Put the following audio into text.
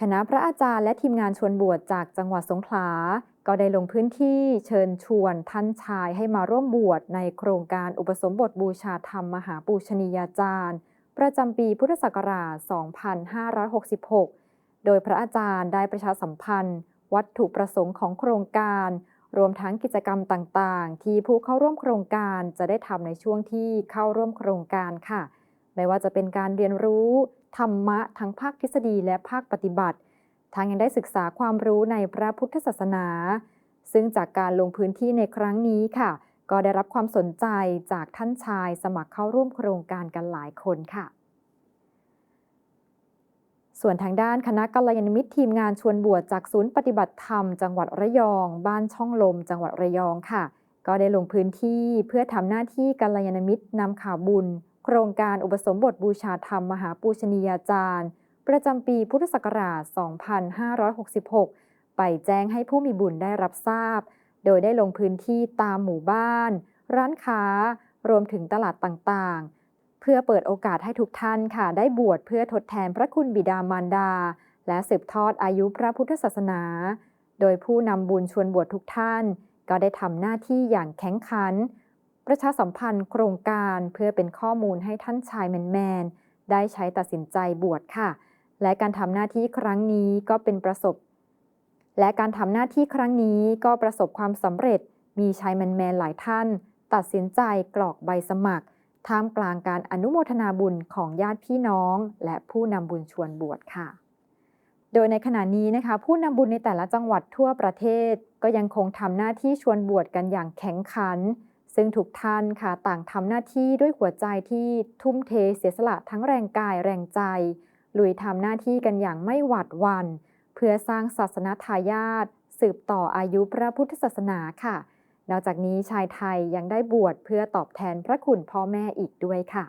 คณะพระอาจารย์และทีมงานชวนบวชจากจังหวัดสงขลา ก็ได้ลงพื้นที่เชิญชวนท่านชายให้มาร่วมบวชในโครงการอุปสมบทบูชาธรรมมหาปูชนียาจารย์ ประจำปีพุทธศักราช 2566 โดยพระอาจารย์ได้ประชาสัมพันธ์ วัตถุประสงค์ของโครงการ รวมทั้งกิจกรรมต่างๆ ที่ผู้เข้าร่วมโครงการจะได้ทำในช่วงที่เข้าร่วมโครงการค่ะ ไม่ว่าจะเป็นการเรียนรู้ ธรรมะทั้งภาคทฤษฎีและภาคปฏิบัติ ทั้งยังได้ศึกษาความรู้ในพระพุทธศาสนา ซึ่งจากการลงพื้นที่ในครั้งนี้ค่ะ ก็ได้รับความสนใจจากท่านชายสมัครเข้าร่วมโครงการกันหลายคนค่ะ ส่วนทางด้านคณะกัลยาณมิตรทีมงานชวนบวชจากศูนย์ปฏิบัติธรรม จังหวัดระยอง บ้านช่องลม จังหวัดระยองค่ะ ก็ได้ลงพื้นที่เพื่อทำหน้าที่กัลยาณมิตรนำข่าวบุญ โครงการอุปสมบทบูชาธรรมมหาปูชนียาจารย์ ประจำปีพุทธศักราช 2566 ไปแจ้งให้ผู้มีบุญได้รับทราบ โดยได้ลงพื้นที่ตามหมู่บ้าน ร้านค้า รวมถึงตลาดต่างๆ เพื่อเปิดโอกาสให้ทุกท่านค่ะ ได้บวชเพื่อทดแทนพระคุณบิดามารดา และสืบทอดอายุพระพุทธศาสนา โดยผู้นำบุญชวนบวชทุกท่าน ก็ได้ทำหน้าที่อย่างแข็งขัน ประชาสัมพันธ์โครงการเพื่อเป็นข้อมูลให้ท่านชายแมนๆได้ใช้ตัดสินใจบวชค่ะ และการทำหน้าที่ครั้งนี้ก็เป็นประสบ และการทำหน้าที่ครั้งนี้ก็ประสบความสำเร็จมีชายแมนๆหลายท่าน ตัดสินใจกรอกใบสมัคร ท่ามกลางการอนุโมทนาบุญของญาติพี่น้อง และผู้นำบุญชวนบวชค่ะ โดยในขณะนี้นะคะ ผู้นำบุญในแต่ละจังหวัดทั่วประเทศ ก็ยังคงทำหน้าที่ชวนบวชกันอย่างแข็งขัน ซึ่งทุกท่านค่ะต่างทำหน้าที่ด้วยหัวใจที่ทุ่มเทเสียสละทั้งแรงกายแรงใจ ลุยทำหน้าที่กันอย่างไม่หวัดวัน เพื่อสร้างศาสนาทายาทสืบต่ออายุพระพุทธศาสนาค่ะ นอกจากนี้ชายไทยยังได้บวชเพื่อตอบแทนพระคุณพ่อแม่อีกด้วยค่ะ